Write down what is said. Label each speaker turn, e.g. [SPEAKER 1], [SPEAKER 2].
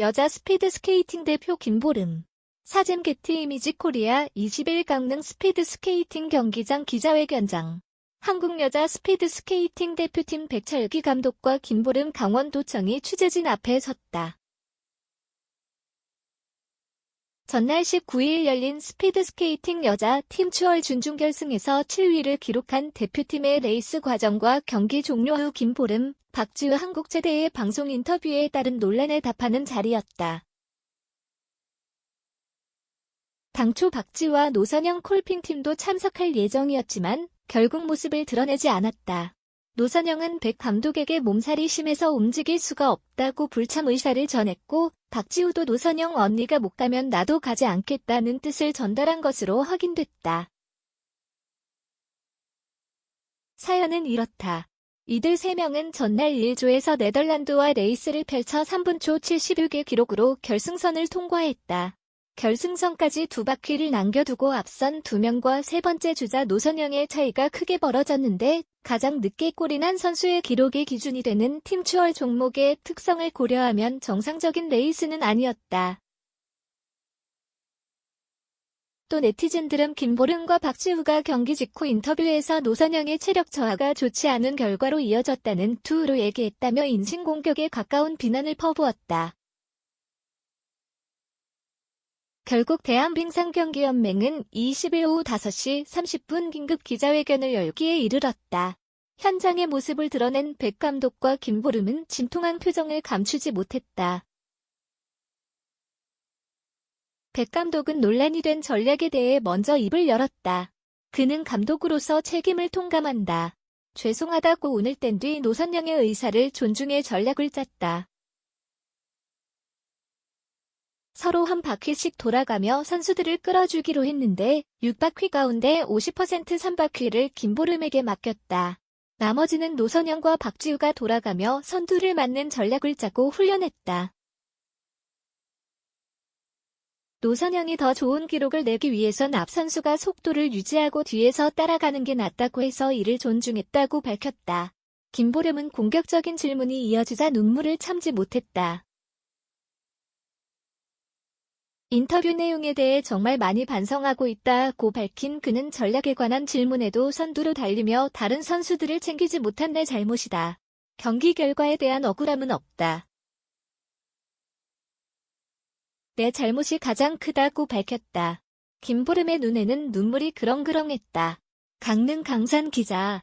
[SPEAKER 1] 여자 스피드 스케이팅 대표 김보름. 사진 게티 이미지 코리아 20일 강릉 스피드 스케이팅 경기장 기자회견장. 한국 여자 스피드 스케이팅 대표팀 백철기 감독과 김보름 강원도청이 취재진 앞에 섰다. 전날 19일 열린 스피드 스케이팅 여자 팀 추월 준중결승에서 7위를 기록한 대표팀의 레이스 과정과 경기 종료 후 김보름, 박지우 한국체대의 방송 인터뷰에 따른 논란에 답하는 자리였다. 당초 박지와 노선영 콜핑팀도 참석할 예정이었지만 결국 모습을 드러내지 않았다. 노선영은 백 감독에게 몸살이 심해서 움직일 수가 없다고 불참 의사를 전했고 박지우도 노선영 언니가 못 가면 나도 가지 않겠다는 뜻을 전달한 것으로 확인됐다. 사연은 이렇다. 이들 3명은 전날 1조에서 네덜란드와 레이스를 펼쳐 3분 초 76의 기록으로 결승선을 통과했다. 결승선까지 두 바퀴를 남겨두고 앞선 두 명과 세 번째 주자 노선영의 차이가 크게 벌어졌는데 가장 늦게 난 선수의 기록이 기준이 되는 팀 추월 종목의 특성을 고려하면 정상적인 레이스는 아니었다. 또 네티즌들은 김보름과 박지우가 경기 직후 인터뷰에서 노선영의 체력 저하가 좋지 않은 결과로 이어졌다는 투로 얘기했다며 인신공격에 가까운 비난을 퍼부었다. 결국 대한빙상경기연맹은 20일 오후 5시 30분 긴급 기자회견을 열기에 이르렀다. 현장의 모습을 드러낸 백 감독과 김보름은 진통한 표정을 감추지 못했다. 백 감독은 논란이 된 전략에 대해 먼저 입을 열었다. 그는 감독으로서 책임을 통감한다. 죄송하다고 오늘 뗀 뒤 노선영의 의사를 존중해 전략을 짰다. 서로 한 바퀴씩 돌아가며 선수들을 끌어주기로 했는데 6바퀴 가운데 50% 3바퀴를 김보름에게 맡겼다. 나머지는 노선영과 박지우가 돌아가며 선두를 맞는 전략을 짜고 훈련했다. 노선영이 더 좋은 기록을 내기 위해선 앞 선수가 속도를 유지하고 뒤에서 따라가는 게 낫다고 해서 이를 존중했다고 밝혔다. 김보름은 공격적인 질문이 이어지자 눈물을 참지 못했다. 인터뷰 내용에 대해 정말 많이 반성하고 있다고 밝힌 그는 전략에 관한 질문에도 선두로 달리며 다른 선수들을 챙기지 못한 내 잘못이다. 경기 결과에 대한 억울함은 없다. 내 잘못이 가장 크다고 밝혔다. 김보름의 눈에는 눈물이 그렁그렁했다. 강릉 강산 기자